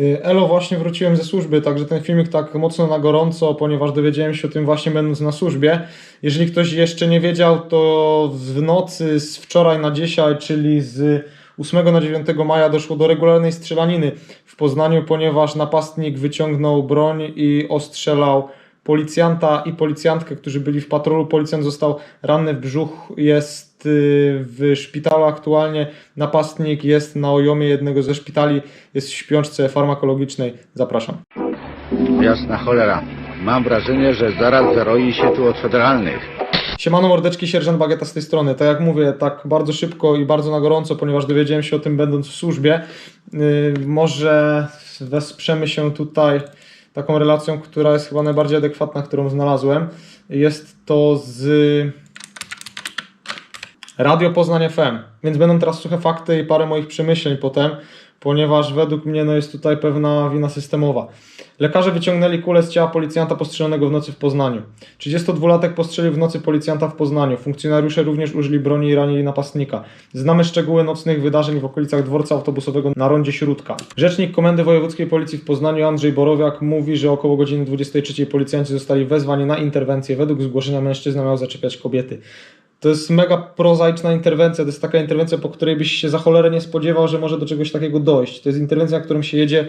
Y, Elo, właśnie wróciłem ze służby, także ten filmik tak mocno na gorąco, ponieważ dowiedziałem się o tym właśnie będąc na służbie. Jeżeli ktoś jeszcze nie wiedział, to w nocy z wczoraj na dzisiaj, czyli z 8 na 9 maja doszło do regularnej strzelaniny w Poznaniu, ponieważ napastnik wyciągnął broń i ostrzelał policjanta i policjantkę, którzy byli w patrolu. Policjant został ranny w brzuch, jest w szpitalu aktualnie. Napastnik jest na ojomie jednego ze szpitali, jest w śpiączce farmakologicznej. Zapraszam. Jasna cholera. Mam wrażenie, że zaraz zaroi się tu od federalnych. Siemano mordeczki, sierżant Bagieta z tej strony. Tak jak mówię, tak bardzo szybko i bardzo na gorąco, ponieważ dowiedziałem się o tym będąc w służbie. Yy, może wesprzemy się tutaj taką relacją, która jest chyba najbardziej adekwatna, którą znalazłem. Jest to z Radio Poznań FM. Więc będą teraz suche fakty i parę moich przemyśleń potem, ponieważ według mnie no, jest tutaj pewna wina systemowa. Lekarze wyciągnęli kulę z ciała policjanta postrzelonego w nocy w Poznaniu. 32-latek postrzelił w nocy policjanta w Poznaniu. Funkcjonariusze również użyli broni i ranili napastnika. Znamy szczegóły nocnych wydarzeń w okolicach dworca autobusowego na rondzie Śródka. Rzecznik Komendy Wojewódzkiej Policji w Poznaniu Andrzej Borowiak mówi, że około godziny 23 policjanci zostali wezwani na interwencję. Według zgłoszenia mężczyzna miał zaczepiać kobiety. To jest mega prozaiczna interwencja. To jest taka interwencja, po której byś się za cholerę nie spodziewał, że może do czegoś takiego dojść. To jest interwencja, na którą się jedzie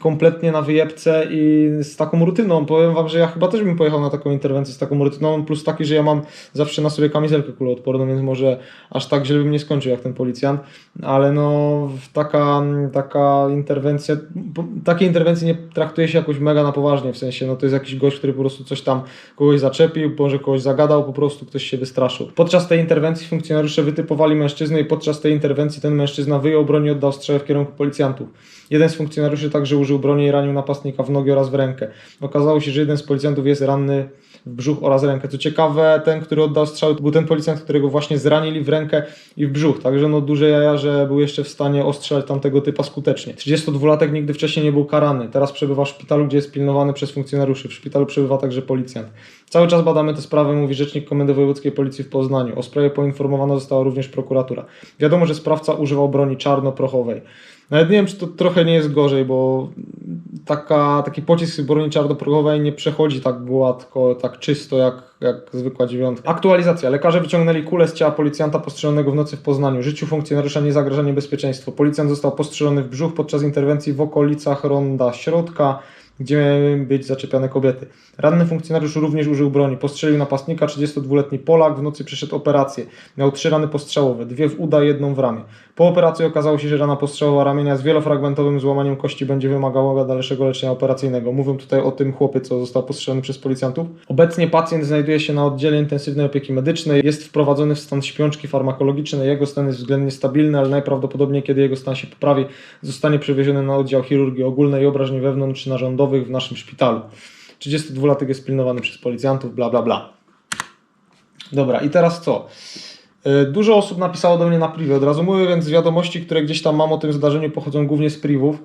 kompletnie na wyjebce i z taką rutyną. Powiem wam, że ja chyba też bym pojechał na taką interwencję z taką rutyną, plus taki, że ja mam zawsze na sobie kamizelkę kuloodporną, więc może aż tak źle bym nie skończył jak ten policjant, ale no taka, taka interwencja, takie interwencje nie traktuje się jakoś mega na poważnie, w sensie no to jest jakiś gość, który po prostu coś tam kogoś zaczepił, może kogoś zagadał, po prostu ktoś się wystraszył. Podczas tej interwencji funkcjonariusze wytypowali mężczyznę i podczas tej interwencji ten mężczyzna wyjął broń i oddał strzał w kierunku policjantów. Jeden z funkcjonariuszy także użył broni i ranił napastnika w nogi oraz w rękę. Okazało się, że jeden z policjantów jest ranny w brzuch oraz rękę. Co ciekawe, ten, który oddał strzał, był ten policjant, którego właśnie zranili w rękę i w brzuch. Także no duże jaja, że był jeszcze w stanie ostrzelać tamtego typa skutecznie. 32-latek nigdy wcześniej nie był karany. Teraz przebywa w szpitalu, gdzie jest pilnowany przez funkcjonariuszy. W szpitalu przebywa także policjant. Cały czas badamy tę sprawę, mówi rzecznik Komendy Wojewódzkiej Policji w Poznaniu. O sprawie poinformowana została również prokuratura. Wiadomo, że sprawca używał broni czarnoprochowej. Nawet nie wiem, czy to trochę nie jest gorzej, bo taka, taki pocisk broni czarnoprochowej nie przechodzi tak gładko, tak czysto jak, jak zwykła dziewiątka. Aktualizacja. Lekarze wyciągnęli kulę z ciała policjanta postrzelonego w nocy w Poznaniu. Życiu funkcjonariusza nie zagraża niebezpieczeństwo. Policjant został postrzelony w brzuch podczas interwencji w okolicach Ronda Środka, gdzie miały być zaczepiane kobiety. Ranny funkcjonariusz również użył broni. Postrzelił napastnika, 32-letni Polak, w nocy przeszedł operację. Miał trzy rany postrzałowe, dwie w uda, jedną w ramię. Po operacji okazało się, że rana postrzałowa ramienia z wielofragmentowym złamaniem kości będzie wymagała dalszego leczenia operacyjnego. Mówią tutaj o tym chłopie, co został postrzelony przez policjantów. Obecnie pacjent znajduje się na oddziale intensywnej opieki medycznej. Jest wprowadzony w stan śpiączki farmakologicznej. Jego stan jest względnie stabilny, ale najprawdopodobniej, kiedy jego stan się poprawi, zostanie przewieziony na oddział chirurgii ogólnej i obrażeń wewnątrz narządowych w naszym szpitalu. 32-latek jest pilnowany przez policjantów, bla bla bla. Dobra, i teraz co? Y, Dużo osób napisało do mnie na privie, od razu mówię, więc wiadomości, które gdzieś tam mam o tym zdarzeniu pochodzą głównie z privów,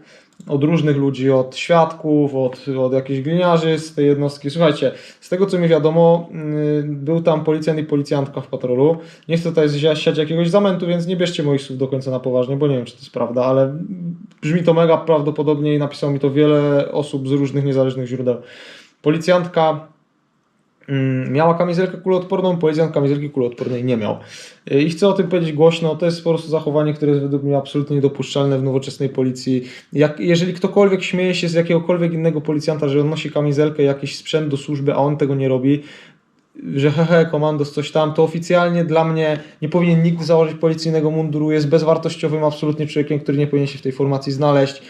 od różnych ludzi, od świadków, od, od jakichś gliniarzy z tej jednostki. Słuchajcie, z tego co mi wiadomo, yy, był tam policjant i policjantka w patrolu. Nie chcę tutaj siać jakiegoś zamętu, więc nie bierzcie moich słów do końca na poważnie, bo nie wiem, czy to jest prawda, ale brzmi to mega prawdopodobnie i napisało mi to wiele osób z różnych niezależnych źródeł. Policjantka Mm, Miała kamizelkę kuloodporną, policjant kamizelki kuloodpornej nie miał. Yy, I chcę o tym powiedzieć głośno, to jest po prostu zachowanie, które jest według mnie absolutnie niedopuszczalne w nowoczesnej policji. Jak, jeżeli ktokolwiek śmieje się z jakiegokolwiek innego policjanta, że on nosi kamizelkę, jakiś sprzęt do służby, a on tego nie robi, że hehe, komandos, coś tam, to oficjalnie dla mnie nie powinien nikt założyć policyjnego munduru, jest bezwartościowym absolutnie człowiekiem, który nie powinien się w tej formacji znaleźć.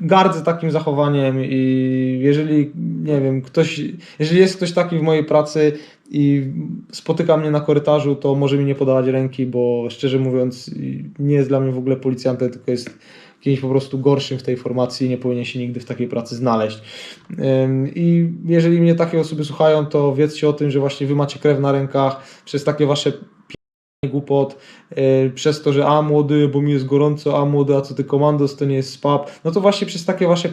Gardzę takim zachowaniem i jeżeli, nie wiem, ktoś, jeżeli jest ktoś taki w mojej pracy i spotyka mnie na korytarzu, to może mi nie podawać ręki, bo szczerze mówiąc nie jest dla mnie w ogóle policjantem, tylko jest kimś po prostu gorszym w tej formacji i nie powinien się nigdy w takiej pracy znaleźć. I jeżeli mnie takie osoby słuchają, to wiedzcie o tym, że właśnie wy macie krew na rękach przez takie wasze głupot, yy, przez to, że a młody, bo mi jest gorąco, a młody, a co ty komandos, to nie jest spap, no to właśnie przez takie wasze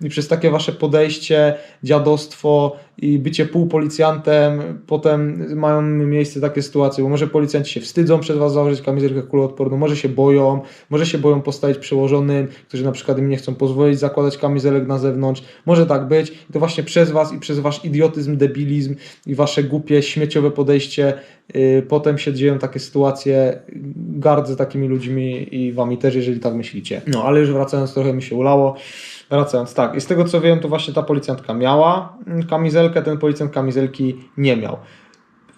i przez takie wasze podejście, dziadostwo i bycie półpolicjantem, potem mają miejsce takie sytuacje, bo może policjanci się wstydzą przed was założyć kamizelkę kuloodporną, może się boją, może się boją postawić przełożonym, którzy na przykład im nie chcą pozwolić zakładać kamizelek na zewnątrz, może tak być i to właśnie przez was i przez wasz idiotyzm, debilizm i wasze głupie, śmieciowe podejście yy, potem się dzieją takie sytuacje, gardzę takimi ludźmi i wami też, jeżeli tak myślicie. No, ale już wracając, trochę mi się ulało. Wracając, tak. I z tego co wiem, to właśnie ta policjantka miała kamizelkę, ten policjant kamizelki nie miał.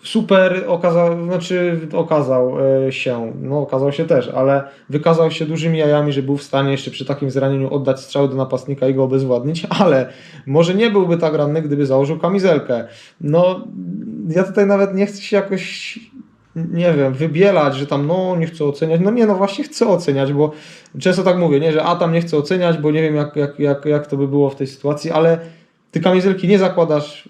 Super okazał, znaczy okazał e, się, no okazał się też, ale wykazał się dużymi jajami, że był w stanie jeszcze przy takim zranieniu oddać strzał do napastnika i go obezwładnić, ale może nie byłby tak ranny, gdyby założył kamizelkę. No, ja tutaj nawet nie chcę się jakoś nie wiem, wybielać, że tam no nie chcę oceniać. No nie, no właśnie chcę oceniać, bo często tak mówię, nie, że a tam nie chcę oceniać, bo nie wiem jak, jak, jak, jak to by było w tej sytuacji, ale ty kamizelki nie zakładasz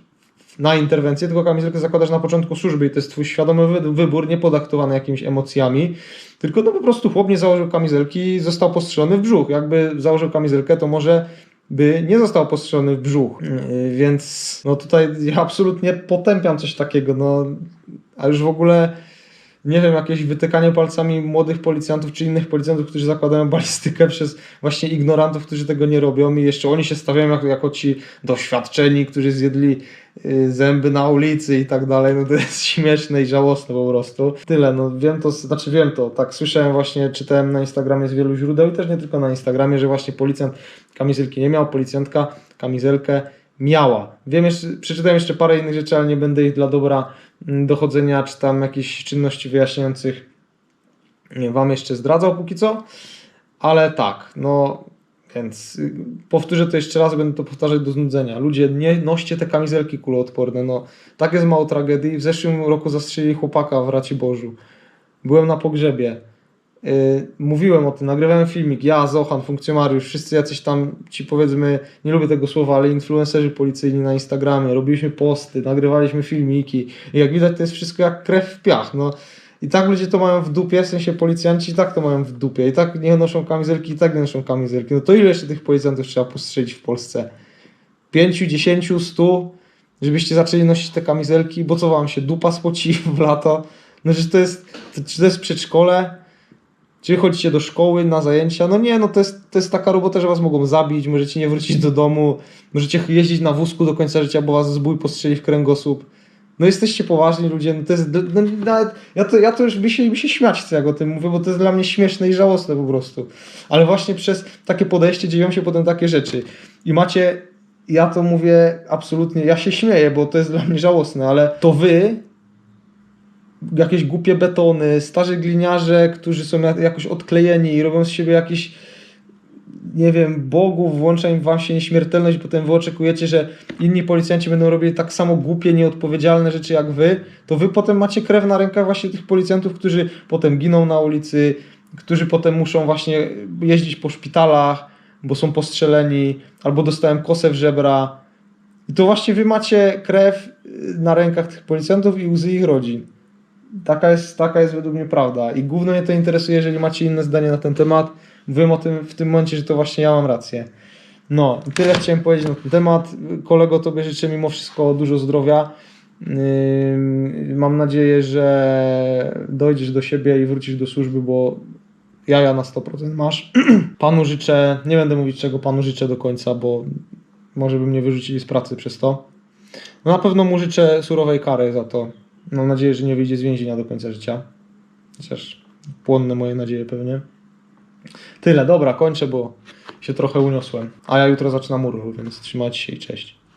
na interwencję, tylko kamizelkę zakładasz na początku służby i to jest twój świadomy wy- wybór, nie podaktowany jakimiś emocjami, tylko no po prostu chłop nie założył kamizelki i został postrzelony w brzuch. Jakby założył kamizelkę, to może by nie został postrzelony w brzuch. Yy, Więc no tutaj ja absolutnie potępiam coś takiego, no a już w ogóle nie wiem, jakieś wytykanie palcami młodych policjantów czy innych policjantów, którzy zakładają balistykę przez właśnie ignorantów, którzy tego nie robią i jeszcze oni się stawiają jako, jako ci doświadczeni, którzy zjedli y, zęby na ulicy i tak dalej, no to jest śmieszne i żałosne po prostu. Tyle, no wiem to, znaczy wiem to, tak słyszałem właśnie, czytałem na Instagramie z wielu źródeł i też nie tylko na Instagramie, że właśnie policjant kamizelki nie miał, policjantka kamizelkę miała. Wiem jeszcze, przeczytałem jeszcze parę innych rzeczy, ale nie będę ich dla dobra mm, dochodzenia, czy tam jakichś czynności wyjaśniających wam jeszcze zdradzał póki co, ale tak, no więc y, powtórzę to jeszcze raz, będę to powtarzać do znudzenia. Ludzie, nie noście te kamizelki kuloodporne, no tak jest mało tragedii. W zeszłym roku zastrzelili chłopaka w Raciborzu. Byłem na pogrzebie. Yy, mówiłem o tym, nagrywałem filmik, ja, Zochan, funkcjonariusz, wszyscy jacyś tam ci powiedzmy, nie lubię tego słowa, ale influencerzy policyjni na Instagramie, robiliśmy posty, nagrywaliśmy filmiki i jak widać to jest wszystko jak krew w piach, no. I tak ludzie to mają w dupie, w sensie policjanci i tak to mają w dupie, i tak nie noszą kamizelki, i tak nie noszą kamizelki. No to ile jeszcze tych policjantów trzeba postrzelić w Polsce? Pięciu, dziesięciu, stu, żebyście zaczęli nosić te kamizelki, bo co wam się, dupa spoci w lato? No, że to jest, czy to jest przedszkole? Czy chodzicie do szkoły, na zajęcia? No nie, no to jest, to jest taka robota, że was mogą zabić, możecie nie wrócić do domu, możecie jeździć na wózku do końca życia, bo was zbój postrzeli w kręgosłup. No jesteście poważni ludzie, no to jest, no, nawet, ja, to, ja to już mi się, mi się śmiać chcę, jak o tym mówię, bo to jest dla mnie śmieszne i żałosne po prostu. Ale właśnie przez takie podejście dzieją się potem takie rzeczy. I macie, ja to mówię absolutnie, ja się śmieję, bo to jest dla mnie żałosne, ale to wy, jakieś głupie betony, starzy gliniarze, którzy są jak- jakoś odklejeni i robią z siebie jakiś nie wiem, bogów, włącza im wam się nieśmiertelność, potem wy oczekujecie, że inni policjanci będą robili tak samo głupie, nieodpowiedzialne rzeczy jak wy, to wy potem macie krew na rękach właśnie tych policjantów, którzy potem giną na ulicy, którzy potem muszą właśnie jeździć po szpitalach, bo są postrzeleni, albo dostałem kosę w żebra. I to właśnie wy macie krew y, na rękach tych policjantów i łzy ich rodzin. Taka jest, taka jest według mnie prawda. I głównie mnie to interesuje, jeżeli macie inne zdanie na ten temat. Mówiłem o tym w tym momencie, że to właśnie ja mam rację. No, tyle chciałem powiedzieć na ten temat. Kolego, tobie życzę mimo wszystko dużo zdrowia. Mam nadzieję, że dojdziesz do siebie i wrócisz do służby, bo jaja na 100% masz. Panu życzę, nie będę mówić czego panu życzę do końca, bo może by mnie wyrzucili z pracy przez to. No na pewno mu życzę surowej kary za to. Mam nadzieję, że nie wyjdzie z więzienia do końca życia. Chociaż płonne moje nadzieje pewnie. Tyle, dobra, kończę, bo się trochę uniosłem. A ja jutro zaczynam urlop, więc trzymajcie się i cześć.